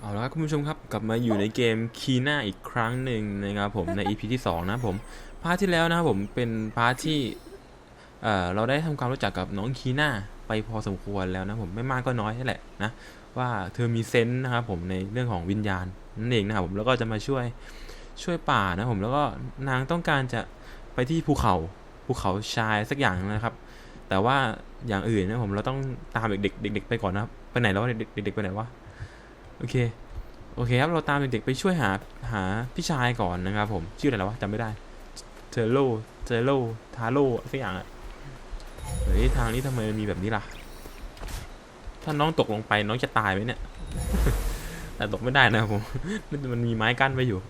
เอาละครับคุณผู้ชมครับกลับมาอยู่ในเกมคีน่าอีกครั้งหนึ่งนะครับผมใน EP ที่ 2 นะผมพาร์ทที่แล้วนะครับผมเป็นพาร์ทที่เอ่อเราได้ทำความรู้จักกับน้องคีน่าไปพอสมควรแล้วนะผมไม่มากก็น้อยนั่นแหละนะว่าเธอมีเซนส์นะครับผมในเรื่องของวิญญาณนั่นเองนะครับผมแล้วก็จะมาช่วยช่วยป่านะผมแล้วก็นางต้องการจะไปที่ภูเขาภูเขาชายสักอย่างนะครับ แต่ว่าอย่างอื่นนะผมเราต้องตามเด็กๆเด็กๆไปก่อนนะครับไปไหนแล้วเด็กเด็กๆไปไหนวะ โอเค โอเคครับ เราตามเด็กๆไปช่วยหาหาพี่ชายก่อนนะครับผม ชื่ออะไรวะจำไม่ได้ เทโล เทโล ทาโลสักอย่างอะเฮ้ยทางนี้ทำไมมันมีแบบนี้ล่ะ ถ้าน้องตกลงไปน้องจะตายไหมเนี่ย แต่ตกไม่ได้นะครับผม มันมันมีไม้กั้นไว้อยู่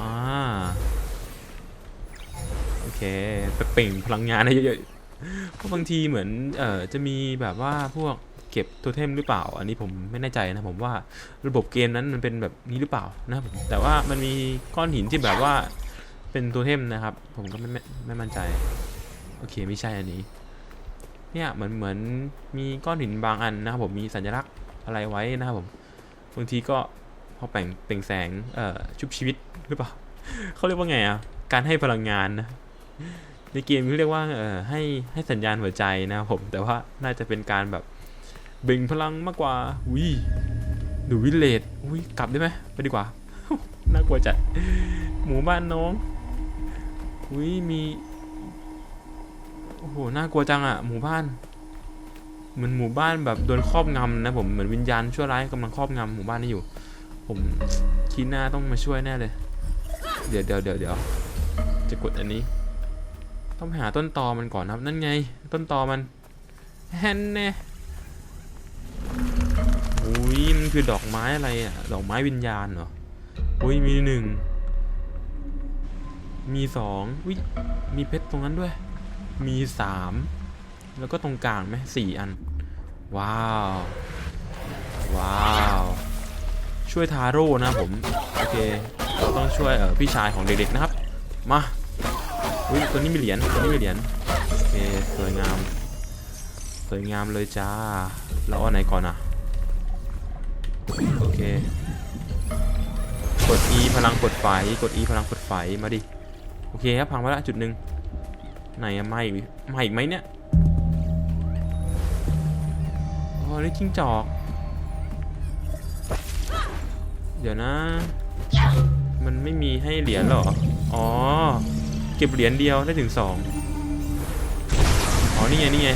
อ่า โอเคไปเปล่งพลังงานให้เยอะๆเพราะบางทีเหมือนเอ่อจะมีแบบว่าพวก เก็บโทเทมหรือเปล่า อันนี้ผมไม่แน่ใจนะผมว่าระบบเกมนั้นมันเป็นแบบนี้หรือเปล่านะครับผมแต่ว่ามันมีก้อนหินที่แบบว่าเป็นโทเทมนะครับ ผมก็ไม่ไม่ไม่มั่นใจ โอเคไม่ใช่อันนี้ เนี่ยเหมือนเหมือนมีก้อนหินบางอันนะครับผมมีสัญลักษณ์อะไรไว้นะครับผมบางทีก็พอแป่งเปล่งแสงเอ่อชุบชีวิตหรือเปล่าเขาเรียกว่าไงอะการให้พลังงานนะในเกมเขาเรียกว่าเอ่อให้ให้สัญญาณหัวใจนะครับผมแต่ว่าน่าจะเป็นการแบบ เบ่งพลังมากกว่าอุ้ยดูวิเลจอุ้ยกลับได้ไหมไปดีกว่า น่ากลัวจัด หมู่บ้านน้องอุ้ยมี โอ้โห น่ากลัวจังอะหมู่บ้าน เหมือนหมู่บ้านแบบโดนครอบงำนะผม เหมือนวิญญาณชั่วร้ายกำลังครอบงำหมู่บ้านนี้อยู่ ผมคิดหน้าต้องมาช่วยแน่เลย เดี๋ยวเดี๋ยวเดี๋ยวเดี๋ยวจะกดอันนี้ ต้องหาต้นตอมันก่อนครับ นั่นไง ต้นตอมันแฮนแน่ อุ้มันคือดอกไม้อะไรอะ ดอกไม้วิญญาณเหรออุ้ยมีหนึ่ง มีสองอุ้ยมีเพชรตรงนั้นด้วย มีสามแล้วก็ตรงกลางไหมสี่อัน ว้าว ว้าว ช่วยทาโร่นะผม โอเค เราต้องช่วยเออพี่ชายของเด็กๆนะครับ มาอุ้ยตัวนี้มีเหรียญตัวนี้มีเหรียญโอเคสวยงาม สวยงามเลยจ้าแล้วเอาไหนก่อนอะ โอเค กด E พลังกดไฟ กด E พลังกดไฟ มาดิ โอเคครับพังไปละจุดหนึ่งไหนอะมาอีกมาอีกไหมเนี่ยอ๋อนี่จิ้งจอก เดี๋ยวนะ มันไม่มีให้เหรียญหรอ อ๋อ เก็บเหรียญเดียวได้ถึงสองอ๋อ นี่ไง นี่ไง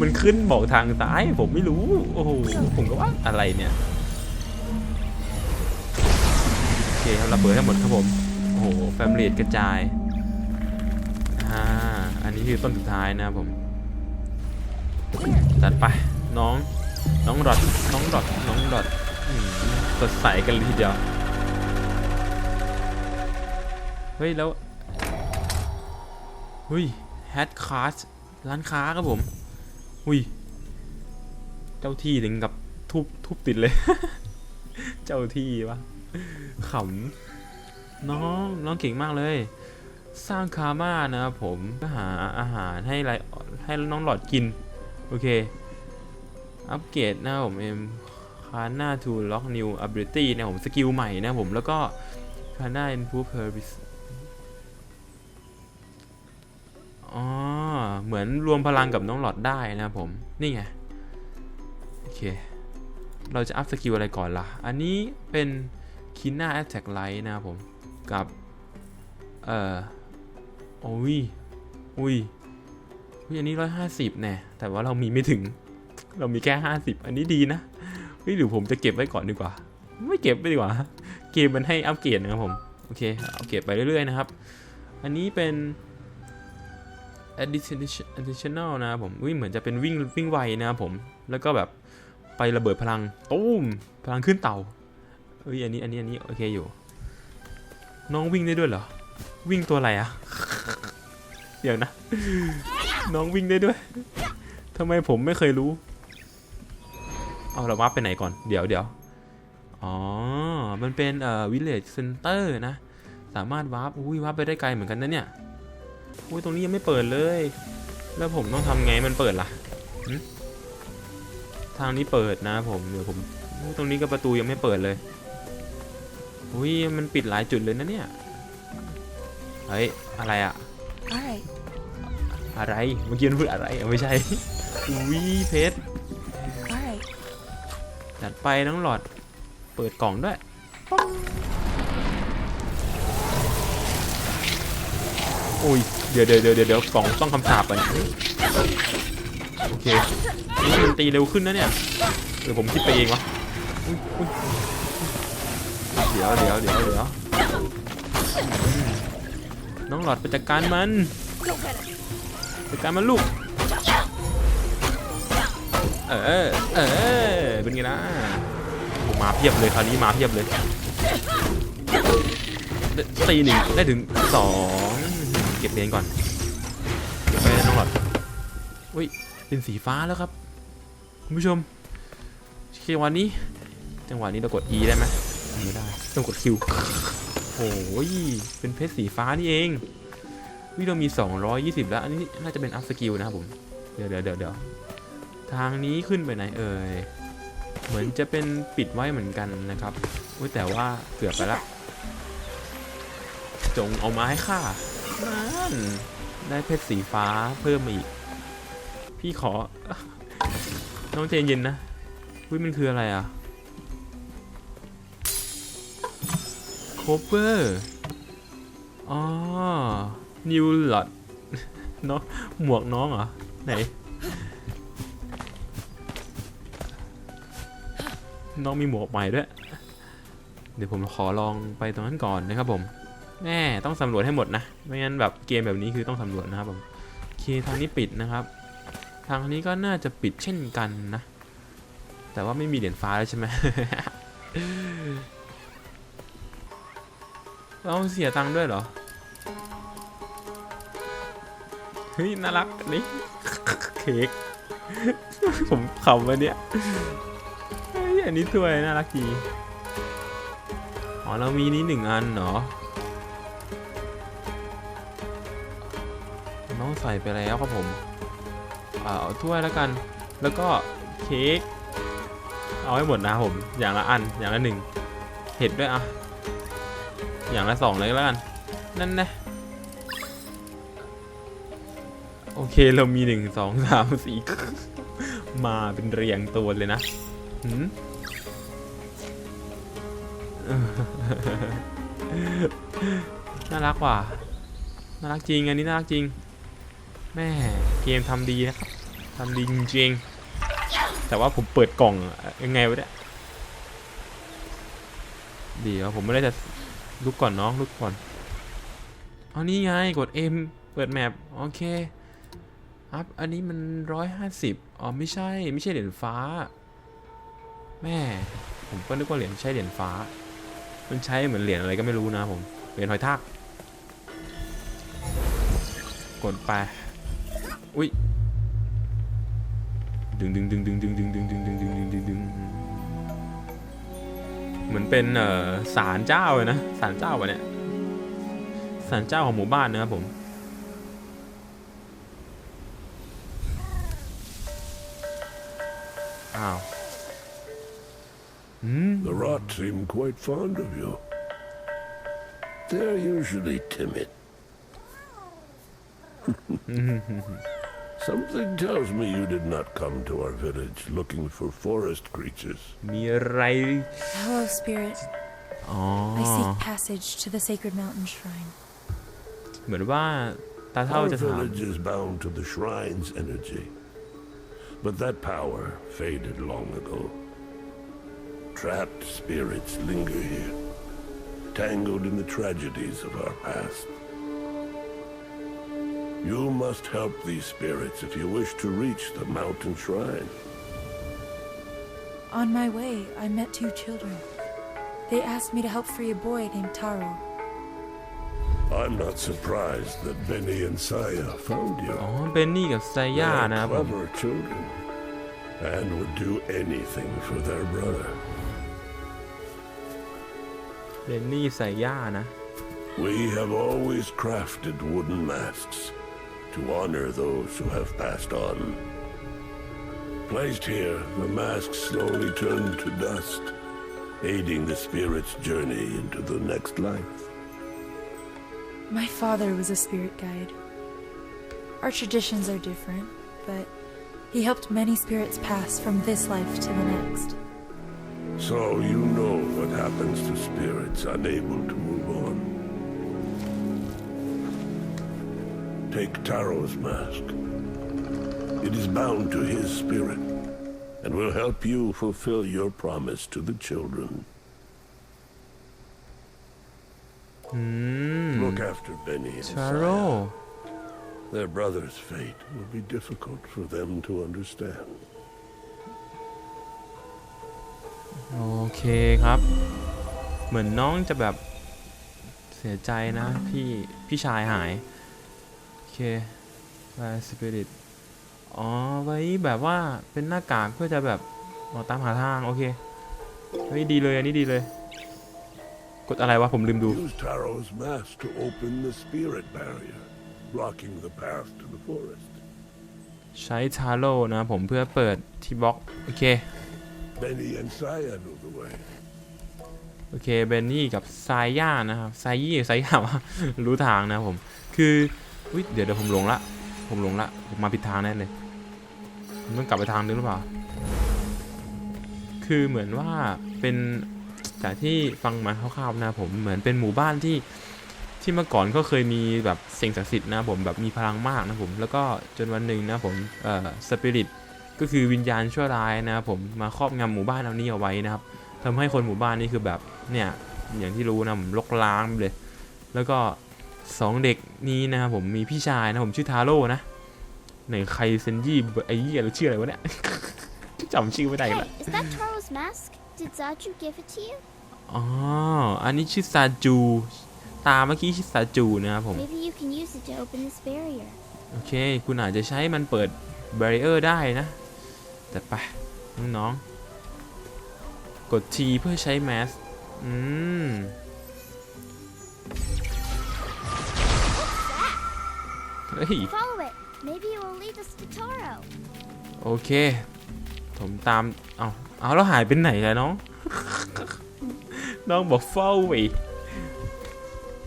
มันขึ้นบอกทางซ้ายผมไม่รู้ โอ้โห ผมก็ว่าอะไรเนี่ย โอเคครับระเบิดทั้หมดครับผม โอ้โห แฟมเลียกระจายอ่าอันนี้คือต้นสุดท้ายนะครับผม จัดไป น้อง น้องดอดน้องดอดน้องดอดอืมสดใสกันเลยทีเดียว เฮ้ย แล้วเฮ้ยแฮดคาส ร้านค้าครับผม อุ้ย เจ้าที่ถึงกับทุบทุบติดเลย เจ้าที่วะขำน้องน้องเก่งมากเลย สร้างคาม่านะครับผมก็หาอาหารให้ไรให้น้องหลอดกิน โอเค อัปเกรดนะครับผมเอ็มคาน่าทูล็อกนิวอับริตี้นะผมสกิลใหม่นะผมแล้วก็คาน่าอินพูเพอร์ เหมือนรวมพลังกับน้องหลอดได้นะครับผม นี่ไง โอเค เราจะอัพสกิลอะไรก่อนล่ะ อันนี้เป็นคิน่าแอ t แทกไลท์นะครับผม กับ เอ่อโอ้ยอุ้ยอุ้ยอันนี้ร้อยห้าสิบแน่แต่ว่าเรามีไม่ถึง เรามีแค่ห้าสิบอันนี้ดีนะเฮ้ยหรือผมจะเก็บไว้ก่อนดีกว่า ไม่เก็บไปดีกว่า เกมมันให้อัปเกรดนะครับผม โอเค เอาเก็บไปเรื่อยๆนะครับ อันนี้เป็น additional นะครับผมอุ้ยเหมือนจะเป็นวิ่งวิ่งไวนะครับผม แล้วก็แบบไประเบิดพลังตุ้มพลังขึ้นเต่าเอ้ยอันนี้อันนี้อันนี้โอเคอยู่ น้องวิ่งได้ด้วยเหรอ วิ่งตัวอะไรอะเดี๋ยวนะ น้องวิ่งได้ด้วยทำไมผมไม่เคยรู้ เอาเราวับไปไหนก่อน เดี๋ยวเดี๋ยวอ๋อ มันเป็นเอ่อ village center นะ สามารถวาร์ปอุ้ยวาร์ปไปได้ไกลเหมือนกันนะเนี่ย อุ้ยตรงนี้ยังไม่เปิดเลย แล้วผมต้องทำไงมันเปิดล่ะหึทางนี้เปิดนะผมเดี๋ยวผมโอ้ตรงนี้ก็ประตูยังไม่เปิดเลยอุ้ยมันปิดหลายจุดเลยนะเนี่ยเฮ้ยอะไรอะ All right. อะไรเมื่อกี้มันพูดอะไรอะไม่ใช่อุ้ยเพชร All right. จัดไปน้องหลอด เปิดกล่องด้วย อ้ย เดี๋ยวเดี๋ยวเดี๋ยวเดี๋ยวกล่องต้องคำสาปก่อนโอเคนี่มันตีเร็วขึ้นนะเนี่ยหรือผมคิดไปเองวะเดี๋ยวเดี๋ยวเดี๋ยวเดี๋ยวน้องหลอดไปจัดการมันจัดการมันลูก เออเออเป็นไงนะมาเพียบเลยคราวนี้มาเพียบเลยตีหนึ่งได้ถึงสอง เก็บเลนก่อนเก็บไปน้องหลอดอุ้ยเป็นสีฟ้าแล้วครับคุณผู้ชมจังหวะนี้ จังหวะนี้เรากด E ได้ไหมไม่ได้ต้องกด Q โอ้ยเป็นเพชรสีฟ้านี่เองวิเรามี 220 แล้ว อันนี้น่าจะเป็นอัพสกิลนะครับผม เดี๋ยวเดี๋ยวเดี๋ยวเดี๋ยวทางนี้ขึ้นไปไหนเอ่ย เหมือนจะเป็นปิดไว้เหมือนกันนะครับอุ้ยแต่ว่าเกือบไปละ จงเอามาให้ข้า นั่นได้เพชรสีฟ้าเพิ่มมาอีก พี่ขอ น้องใจเย็นนะวิมันคืออะไรอะโคเปอร์อ๋อนิวลอดเนาะหมวกน้องเหรอ ไหน น้องมีหมวกใหม่ด้วย เดี๋ยวผมขอลองไปตรงนั้นก่อนนะครับผม แม่ต้องสำรวจให้หมดนะ ไม่งั้นแบบเกมแบบนี้คือต้องสำรวจนะครับผมโอเคทางนี้ปิดนะครับ ทางนี้ก็น่าจะปิดเช่นกันนะ แต่ว่าไม่มีเหรียญฟ้าแล้วใช่ไหมเราเสียตังค์ด้วยเหรอ เฮ้ย น่ารักนนี่เค้กผมขำวันเนี้ยเฮ้ยอันนี้ถ้วยน่ารักดี อ๋อ เรามีนี้หนึ่งอันเหรอ ใส่ไปแล้วครับผมอ่าเอาถ้วยแล้วกัน แล้วก็เค้กเอาให้หมดนะผม อย่างละอันอย่างละหนึ่งเห็ดด้วยอะอย่างละสองเลยแล้วกัน นั่นนะโอเคเรามีหนึ่งสองสามสี่มาเป็นเรียงตัวเลยนะหืมน่ารักว่ะน่ารักจริงอันนี้น่ารักจริง แม่เกมทำดีนะครับทำดีจริงๆแต่ว่าผมเปิดกล่องยังไงวะเนี่ยเดี๋ยวผมไม่ได้จะลุกก่อนน้องลุกก่อนเอานี่ไงกด M เปิดแมปโอเคอัพอันนี้มันร้อยห้าสิบอ๋อไม่ใช่ไม่ใช่เหรียญฟ้า แม่ ผมก็นึกว่าเหรียญใช่เหรียญฟ้า มันใช้เหมือนเหรียญอะไรก็ไม่รู้นะผมเหรียญหอยทากกดไป อุ้ยดึงดึงดึงดึงดึงดึงดึงดึงดึงดึงดึงดึงดึงเหมือนเป็นเอ่อศาลเจ้าเลยนะศาลเจ้าปะเนี่ยศาลเจ้าของหมู่บ้านนะครับผมอ้าว The rot seem quite fond of you. They're usually timid. Something tells me you did not come to our village looking for forest creatures. มีอะไร Hello, spirit. อ๋อ I seek passage to the sacred mountain shrine. เหมือนว่าตาเท่า Our จะถาม village is bound to the shrine's energy. But that power faded long ago. Trapped spirits linger here, tangled in the tragedies of our past. You must help these spirits if you wish to reach the mountain shrine. On my way, I met two children. They asked me to help free a boy named Taro. I'm not surprised that Benny and Saya found you. อ๋อเบนนี่กับไซย่า They're นะครับผม clever children, and would do anything for their brother. เบนนี่ไซย่านะ We have always crafted wooden masks to honor those who have passed on. Placed here, the mask slowly turned to dust, aiding the spirit's journey into the next life. My father was a spirit guide. Our traditions are different, but he helped many spirits pass from this life to the next. So you know what happens to spirits unable to move Take Taro's mask. It is bound to his spirit and will help you fulfill your promise to the children. อืม Look after Benny and ชาโร่ Saya. Their brother's fate will be difficult for them to understand. โอเคครับ เหมือนน้องจะแบบเสียใจนะ พี่พี่ชายหาย โอเค Fire Spirit อ๋อ ไว้แบบว่าเป็นหน้ากากเพื่อจะแบบออกตามหาทาง โอเค เฮ้ย ดีเลย อันนี้ดีเลย กดอะไรวะ ผมลืมดู Use Taro's mask to open the spirit barrier, blocking the path to the forest. ใช้ทาโร่นะผมเพื่อเปิดที่บล็อก โอเค Benny and Saya know the way. โอเค เบนนี่กับไซย่านะครับไซยี่ไซย่าวะรู้ทางนะผม คือ อุ๊ยเดี๋ยวเดี๋ยวผมหลงละ ผมหลงละ ผมมาผิดทางแน่เลยผมต้องกลับไปทางนึงหรือเปล่า คือเหมือนว่าเป็นจากที่ฟังมาคร่าวๆนะผมเหมือนเป็นหมู่บ้านที่ที่เมื่อก่อนก็เคยมีแบบสิ่งศักดิ์สิทธิ์นะผมแบบมีพลังมากนะผม แล้วก็จนวันหนึ่งนะผมเอ่อสปิริตก็คือวิญญาณชั่วร้ายนะผมมาครอบงำหมู่บ้านเรานี้เอาไว้นะครับทำให้คนหมู่บ้านนี่คือแบบเนี่ยอย่างที่รู้นะผมลกล้างไปเลย แล้วก็ สองเด็กนี้นะครับผมมีพี่ชายนะผมชื่อทาโร่นะไหนใครเซนยี่ไอ้เหี้ยเราชื่ออะไรวะเนี่ยจำชื่อไม่ได้อีก Hey, ละ is that Taro's mask? Did Zaju give it to you? อ๋อ อันนี้ชื่อซาจู ตาเมื่อกี้ชื่อซาจูนะครับผม Maybe you can use it to open this barrier. โอเค คุณอาจจะใช้มันเปิดบ a ร r เออร์ได้นะ แต่ไปน้องๆ กด T เพื่อใช้แมส อืม เฮ้ย Follow it. Maybe it will lead us to Taro. โอเค ผมตาม เอาเอาแล้วหายไปไหนล่ะน้อง น้องบอกเฝ้าไว้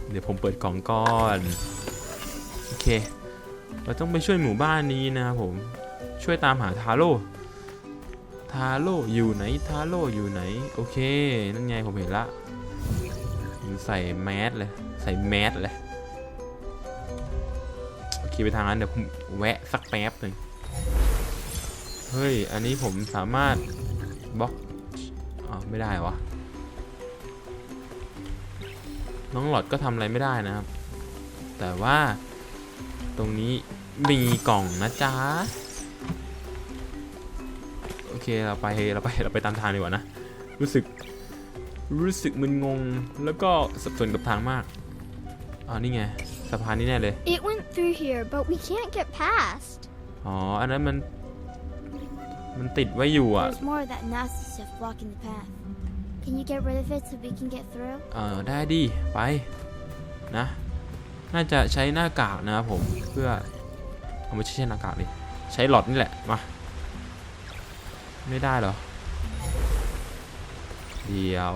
เดี๋ยวผมเปิดกล่องก่อน โอเค เราต้องไปช่วยหมู่บ้านนี้นะครับผม ช่วยตามหาทาโร่ ทาโร่อยู่ไหน ทาโร่อยู่ไหน โอเค นั่นไงผมเห็นละผมใส่แมสเลย ใส่แมสเลย โอเคไปทางนั้นเดี๋ยวผมแวะสักแป๊บหนึ่งเฮ้ย อันนี้ผมสามารถบล็อกอ๋อไม่ได้วะ น้องหลอดก็ทำอะไรไม่ได้นะครับ แต่ว่าตรงนี้มีกล่องนะจ๊ะ โอเคเราไปเราไปเราไปตามทางดีกว่านะ รู้สึกรู้สึกมึนงงแล้วก็สับสนกับทางมากอ๋อนี่ไง สะพานนี้แน่เลย It went through here, but we can't get past. อ๋อ อันนั้นมัน มันติดไว้อยู่อะ There's more of that nasty stuff blocking the path. Can you get rid of it so we can get through? เออได้ดิ ไป นะ น่าจะใช้หน้ากากนะครับผม เพื่อเอาไม่ใช่ใช้หน้ากากดิ ใช้หลอดนี่แหละ มา ไม่ได้เหรอ เดี๋ยว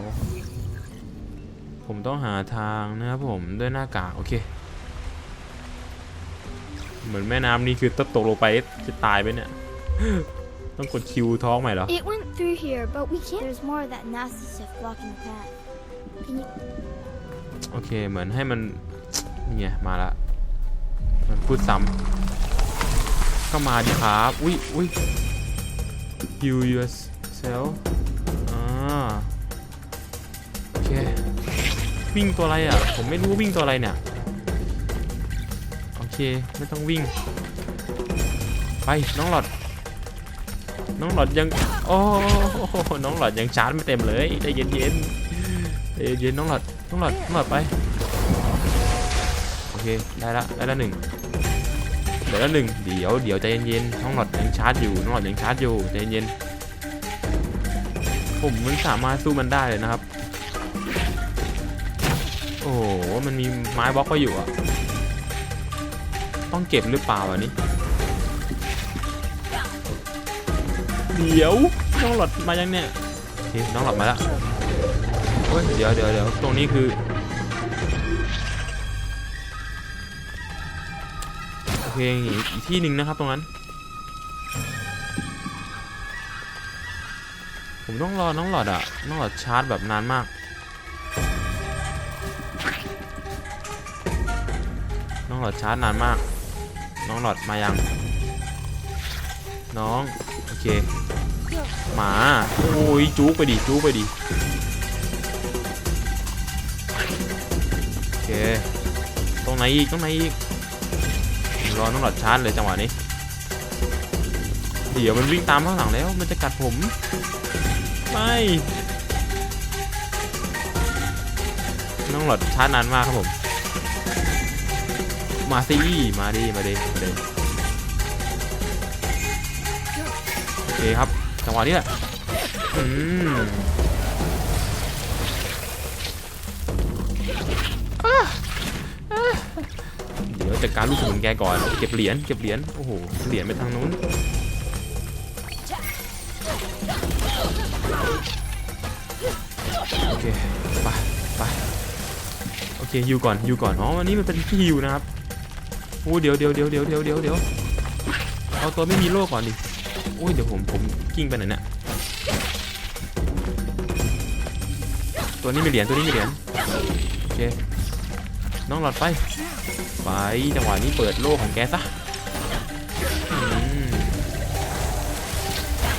ผมต้องหาทางนะครับผมด้วยหน้ากาก โอเค เหมือนแม่น้ำนี่คือตกตกลงไปจะตายไปเนี่ย ต้องกดคิวท้องใหม่เหรอ It went through here, but we can't. There's more of that nasty stuff blocking the path. Can you? โอเคเหมือนให้มันนี่ไงมาละ มันพูดซ้ำก็มาดิครับอุ้ยอุ้ย heal yourself อ่าโอเค วิ่งตัวอะไรอะ ผมไม่รู้ว่าวิ่งตัวอะไรเนี่ยโอ เค ไม่ต้องวิ่ง ไปน้องหลอด น้องหลอดยัง โอ้น้องหลอดยังชาร์จไม่เต็มเลยใจเย็นๆใจเย็นๆน้องหลอด น้องหลอด น้องหลอดไป โอเค ได้ละ ได้ละหนึ่งเดี๋ยวละหนึ่งเดี๋ยว เดี๋ยวใจเย็นๆน้องหลอดยังชาร์จอยู่ น้องหลอดยังชาร์จอยู่ ใจเย็นๆผมมันสามารถสู้มันได้เลยนะครับ โอ้โห มันมีไม้บล็อกก็อยู่อะ ต้องเก็บหรือเปล่าอันนี้ เดี๋ยวน้องหลอดมายังเนี่ยโอเคน้องหลอดมาแล้วโอ้ยเดี๋ยวเดี๋ยวเดี๋ยวตรงนี้คือโอเคอีกอีกที่หนึ่งนะครับตรงนั้น ผมต้องรอน้องหลอดอะน้องหลอดชาร์จแบบนานมากน้องหลอดชาร์จนานมากน้ องหลอดมายัง น้อง โอเค หมา โอ้ยจู๊ไปดิจู๊ไปดิโอเค ตรงไหนอีกตรงไหนอีกรอน้องหลอดชาร์จเลยจังหวะนี้ เดี๋ยวมันวิ่งตามข้างหลังแล้ว มันจะกัดผม ไม่น้องหลอดชาร์จนานมากครับผม มาสิมาดิมาดิมาดิโอเคครับจังหวะนี้แหละอืมเดี๋ยวจัดการลูกสมุนแกก่อน เก็บเหรียญเก็บเหรียญโอ้โหเหรียญไปทางนู้นโอเคไปไปโอเคฮิวก่อนฮิวก่อนอ๋อวันนี้มันเป็นฮิวนะครับ โอ้เดี๋ยวเดี๋ยวเดี๋ยวเดี๋ยวเดี๋ยวเดี๋ยวเดี๋ยวเอาตัวไม่มีโล่ก่อนดิโอ้ยเดี๋ยวผมผมกิ้งไปไหนเนี่ยตัวนี้มีเหรียญตัวนี้มีเหรียญโอเคน้องหลอดไปไปจังหวะนี้เปิดโล่ของแกซะ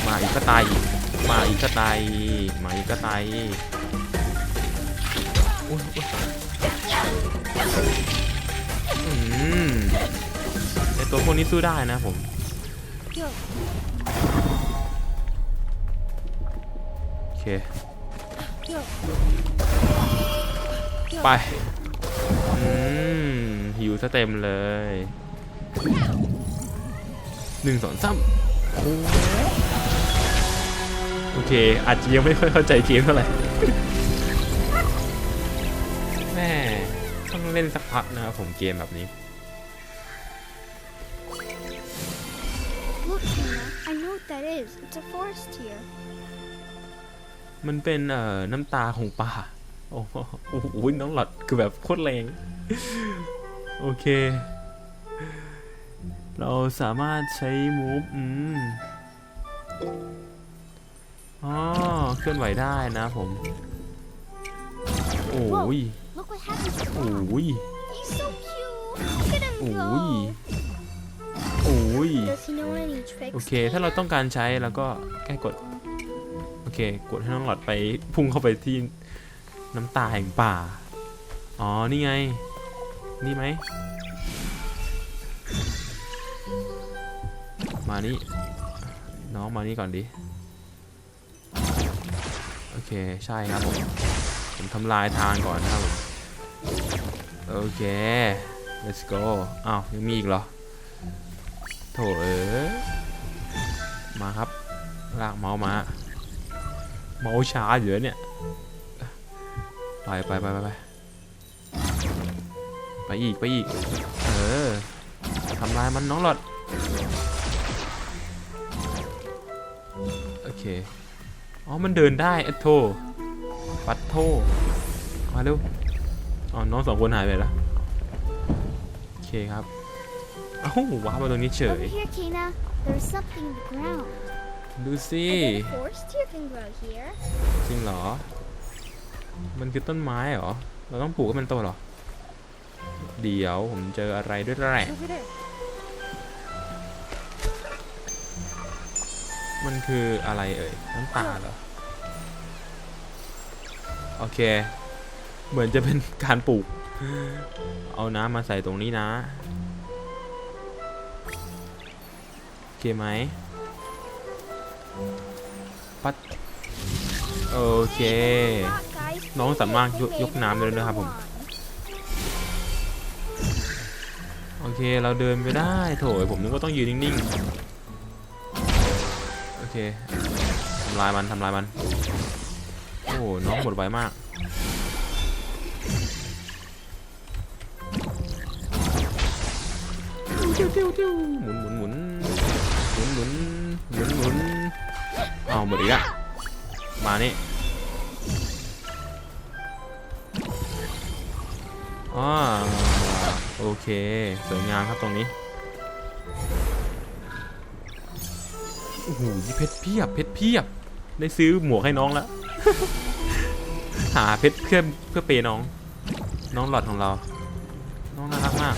มาอีกก็ตายมาอีกก็ตายมาอีกก็ตาย ไอตัวพวกนี้สู้ได้นะผม โอเค ไป อืมหิวซะเต็มเลยหนึ่งสองสามโอเค อาจจะยังไม่ค่อยเข้าใจเกมเท่าไหร่แม่ เล่นสักพักนะครับผมเกมแบบนี้ Look, Hannah. I know what that is. It's a forest here. มันเป็นเอ่อน้ำตาของป่าโอ้โหโอ้โหน้องหลอดคือแบบโคตรแรง โอเค เราสามารถใช้มูฟอืมอ๋อเคลื่อนไหวได้นะผม โอ้ย Look what happened to โอ้ Bob. ย He's so cute. Look at him โอ้ย go. โอ้ย Does he know any tricks? โอเค ถ้าเราต้องการใช้แล้วก็แค่กด โอเค กดให้น้องหลอดไปพุ่งเข้าไปที่น้ำตาแห่งป่า อ๋อ นี่ไง นี่ไหม มานี่ น้องมานี่ก่อนดิ โอเค ใช่ครับผม ผมทำลายทางก่อนนะครับผม โอเค let's go อ้าว ยังมีอีกเหรอ โถเอ๋ยมาครับ ลากเมาส์มา เมาส์ช้าอยู่เนี่ย ไปไปไปไปไปไปอีกไปอีก เออทำลายมันน้องหลอด โอเค อ๋อ มันเดินได้อโทปัดโทมาเร็ว อ๋อน้องสองคนหายไปแล้วโอเคครับเอ้าว้าวมาตรงนี้เฉ Over ย here, Tina. There's something in the ground. ดูสิ I bet a forest deer can grow here. จริงเหรอ มันคือต้นไม้เหรอ เราต้องปลูกให้มันโตเหรอ เดี๋ยวผมเจออะไรด้วยแหละ Over there. มันคืออะไรเอ่ย น้ำตาเหรอ โอเค เหมือนจะเป็นการปลูก เอาน้ำมาใส่ตรงนี้นะโอเคไหมปัดโอเค Rock, guys. น้องสามารถยก Maybe ยกน้ำได้ด้วยนะครับผม one. โอเคเราเดินไปได้โถยผมนึกว่าต้องยืนนิ่งๆ โอเคทำลายมันทำลายมัน โอ้โหน้องหมดไวมาก ติ้วติ้วติ้วหมุนหมุนหมุนหมุนหมุนหมุนหมุนเอาหมดอีกอะมานี่อ่าโอเค สวยงามครับตรงนี้โอ้โหเพชรเพียบเพชรเพียบ ได้ซื้อหมวกให้น้องแล้ว หาเพชรเพื่อเพื่อเปย์น้อง น้องหลอดของเรา น้องน่ารักมาก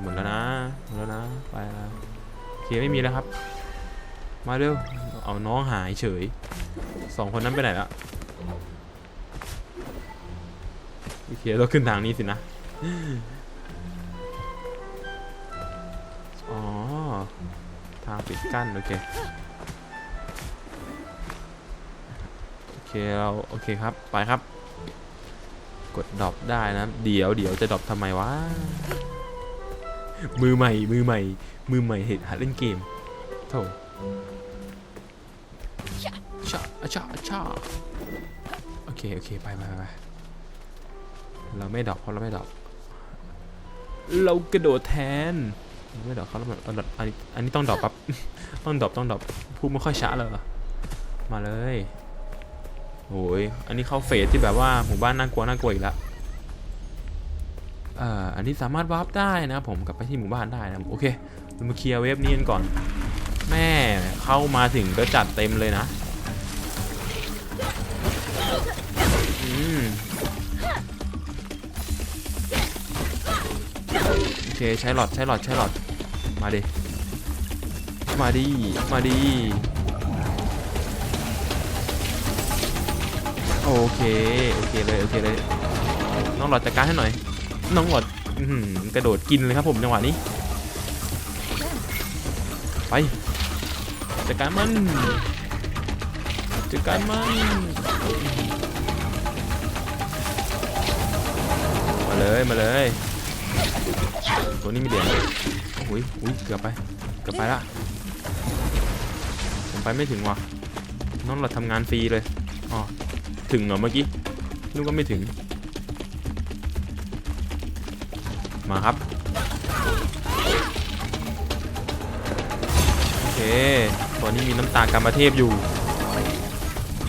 หมดแล้วนะหมดแล้วนะไปแล้วโอเคไม่มีแล้วครับ มาเร็วเอาน้องหายเฉยสองคนนั้นไปไหนละโอเคเราขึ้นทางนี้สินะอ๋อทางปิดกั้นโอเคโอเคเราโอเคครับไปครับ กดดรอปได้นะ เดี๋ยวเดี๋ยวจะดรอปทำไมวะ มือใหม่ มือใหม่ มือใหม่เหตุหัดเล่นเกมโถชาชาชาโอเค โอเค ไปไปไปไปเราไม่ดรอปเพราะเราไม่ดรอปเรากระโดดแทนเราไม่ดรอปเขาเราไม่เอาดรอปอันนี้อันนี้ต้องดรอปปั๊บ ต้องดรอปต้องดรอปพูดไม่ค่อยช้าเลยมาเลยโอ้ยอันนี้เข้าเฟสที่แบบว่าหมู่บ้านน่ากลัวน่ากลัวอีกแล้ว เอ่ออันนี้สามารถวาร์ปได้นะครับผมกลับไปที่หมู่บ้านได้นะโอเคเรามาเคลียร์เว็บนี้กันก่อน แม่เข้ามาถึงก็จัดเต็มเลยนะอืมโอเคใช้หลอดใช้หลอดใช้หลอดมาดิมาดิมาดิโอเค โอเคเลย โอเคเลย น้องหลอดจัดการให้หน่อย น้องหลอดกระโดดกินเลยครับผมจังหวะนี้ ไปจัดการมันจัดการมันมาเลยมาเลยตัวนี้มีเหรียญโอ้ยอุ้ยเกือบไปเกือบไปละผมไปไม่ถึงว่ะน้องหลอดทำงานฟรีเลยอ๋อถึงเหรอเมื่อกี้นึกว่าไม่ถึง มาครับ โอเค ตัวนี้มีน้ำตากรรมเทพอยู่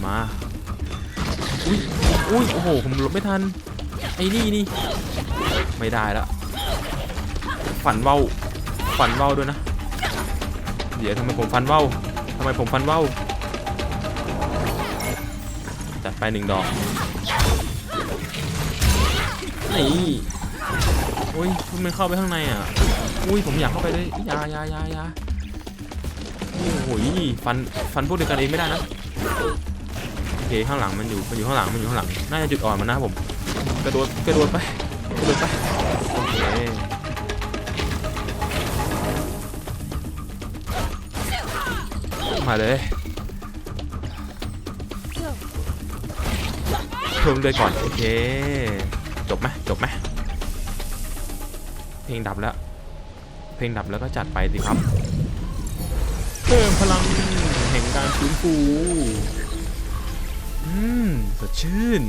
มา อุ้ยอุ้ยโอ้โห ผมหลบไม่ทัน ไอ้นี่นี่ ไม่ได้แล้วฝันเว้า ฝันเว้าด้วยนะ เดี๋ยวทำไมผมฟันเว้าทำไมผมฟันเว้าจัดไปหนึ่งดอก นี่ อุ้ยมันเข้าไปข้างในอะ อุ้ยผมอยากเข้าไปเลยยายายายาโอ้โหฟันฟันพวกเดียวกันเองไม่ได้นะโอเคข้างหลังมันอยู่มันอยู่ข้างหลังมันอยู่ข้างหลังน่าจะจุดอ่อนมันนะครับผมกระโดดกระโดดไปกระโดดไปโอเคมาเลยเพิ่มเลยก่อนโอเคจบไหมจบไหม ลงดับแล้ว เพลงดับแล้วก็จัดไปสิครับ เพิ่มพลังแห่งการฟื้นฟู อืมสดชื่น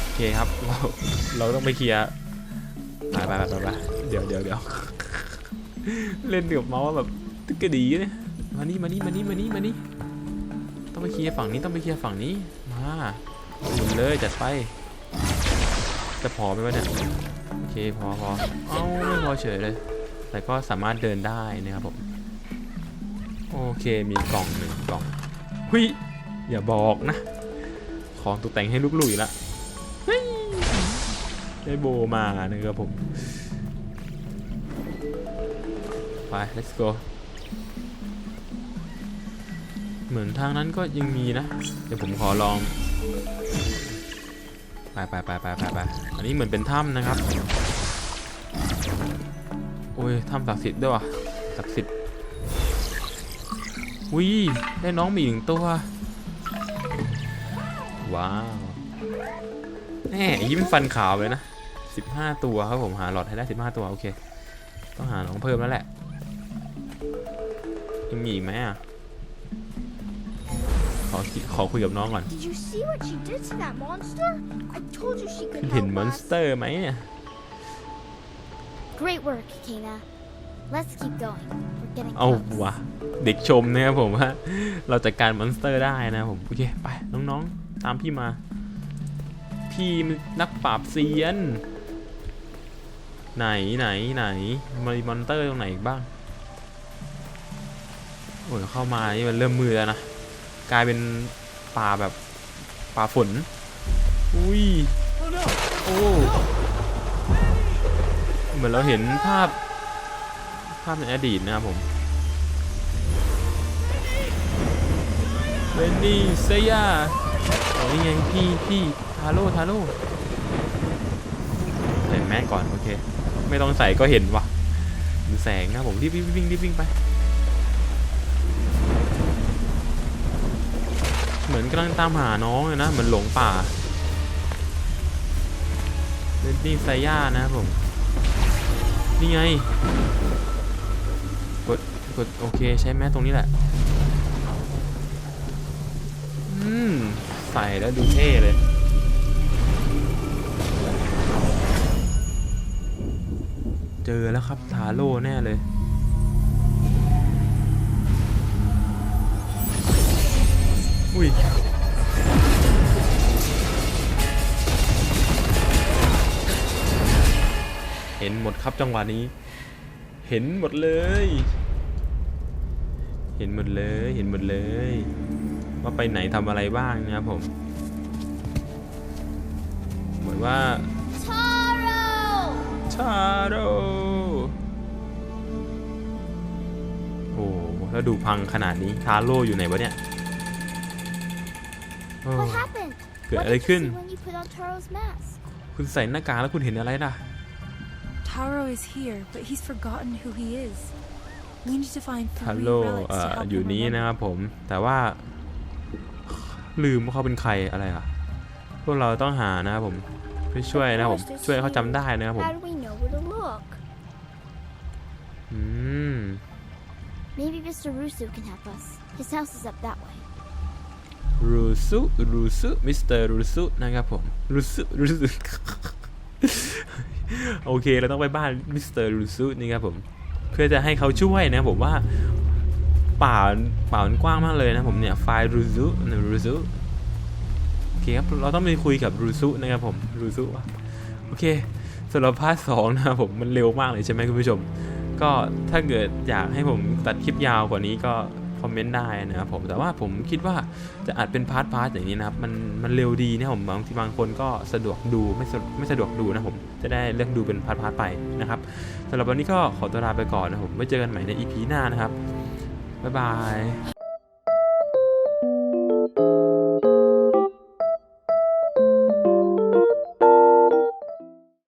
โอเคครับเราเราต้องไปเคลียร์ไปไปไปไปไปเดี๋ยวเดี๋ยวเดี๋ยวเล่นเดือบเมาส์แบบตึกกระดีเนี่ยมานี่มานี่มานี่มานี่มานี่ต้องไปเคลียร์ฝั่งนี้ต้องไปเคลียร์ฝั่งนี้มาหมุนเลยจัดไปจะพอไหมวะเนี่ย โอเคพอพอเอ้าไม่พอเฉยเลย แต่ก็สามารถเดินได้นะครับผม โอเคมีกล่องหนึ่งกล่องหุยอย่าบอกนะ ของตกแต่งให้ลูกหลุยละเฮ้ยได้โบมานะครับผม ไป let's go เหมือนทางนั้นก็ยังมีนะ เดี๋ยวผมขอลอง ไปไปไปไปไปไปอันนี้เหมือนเป็นถ้ำนะครับโอ้ยถ้ำศักดิ์สิทธิ์ด้วยว่ะศักดิ์สิทธิ์วิได้น้องมีหนึ่งตัว ว้าวแหมยิ้มฟันขาวเลยนะ 15 ตัวครับผมหาหลอดให้ได้ 15 ตัว โอเค ต้องหาน้องเพิ่มแล้วแหละยังมีอีกไหมอะ ขอคิดขอคุยกับน้องก่อน Did you see what she did to that monster? I told you she คุ could ณเห็น help มอน us. สเตอร์ไหมเนี่ย Great work, Kena. Let's keep going. We're getting เอา close. วะเด็กชมนะครับผมว่า เราจัดการมอนสเตอร์ได้นะผมโอเคไปน้องๆ ตามพี่มา พี่นักปราบเซียน ไหนไหนไหนมีมอนเตอร์ตรงไหนอีกบ้างโอ้ยเข้ามานี่มันเริ่มมืดแล้วนะ กลายเป็นป่าแบบป่าฝน อุ้ย โอ้ เหมือนเราเห็นภาพ ภาพในอดีตนะครับผมเวนนี่เซียโอ้ยไงพี่พี่ทาโร่ทาโร่ใส่แมสก่อน โอเค ไม่ต้องใส่ก็เห็นวะดูแสงนะครับผมรีบวิ่งวิ่งรีบวิ่งไป เห มือนกำลังตามหาน้องเลยนะเหมือนหลงป่าเวนนี่ไซย่านะครับผม นี่ไง กด กด โอเค ใช้แมสตรงนี้แหละ อืม ใส่แล้วดูเท่เลย เจอแล้วครับทาโร่แน่เลย อุ้ยเห็นหมดครับจังหวะนี้ เห็นหมดเลย เห็นหมดเลย เห็นหมดเลย ว่าไปไหนทำอะไรบ้างนะครับผม เหมือนว่า Taro! ชาโดโอ้แล้วดูพังขนาดนี้ทาโรอยู่ไหนวะเนี่ย What happened? เกิด What อะไร did you ขึ้น see when you put on Taro's mask? คุณใส่หน้ากากแล้วคุณเห็นอะไรล่ะ Taro is here, but he's forgotten who he is. We need to find ทา three โร่ relics เอ่ to อ help อยู่ him นี้ remember. นะครับผม แต่ว่า ลืมว่าเขาเป็นใครอะไรอะ พวกเราต้องหานะครับผมเพื่อช่วยนะครับผม ช่วยให้เขาจำได้นะครับผม How do we know where to look? อืม Maybe Mr. Russo can help us. His house is up that way. รูซุรูซุมิสเตอร์รูซุนะครับผมรูซุรูซุโอเคเราต้องไปบ้านมิสเตอร์รูซุนี่ครับผม เพื่อจะให้เขาช่วยนะผมว่าป่าป่ามันกว้างมากเลยนะผมเนี่ยไฟรูซุนรูซุโอเคครับเราต้องไปคุยกับรูซุนะครับผมรูซุโอเคสำหรับพาร์ทสองนะครับผมมันเร็วมากเลยใช่ไหมคุณผู้ชม ก็ถ้าเกิดอยากให้ผมตัดคลิปยาวกว่านี้ก็ คอมเมนต์ได้นะครับผมแต่ว่าผมคิดว่าจะอัดเป็นพาร์ทพาร์ทอย่างนี้นะครับมันมันเร็วดีนะผมบางทีบางคนก็สะดวกดูไม่สะไม่สะดวกดูนะผมจะได้เลือกดูเป็นพาร์ทพาร์ทไปนะครับสำหรับวันนี้ก็ขอตัวลาไปก่อนนะผมไว้เจอกันใหม่ใน EP หน้านะครับบ๊ายบาย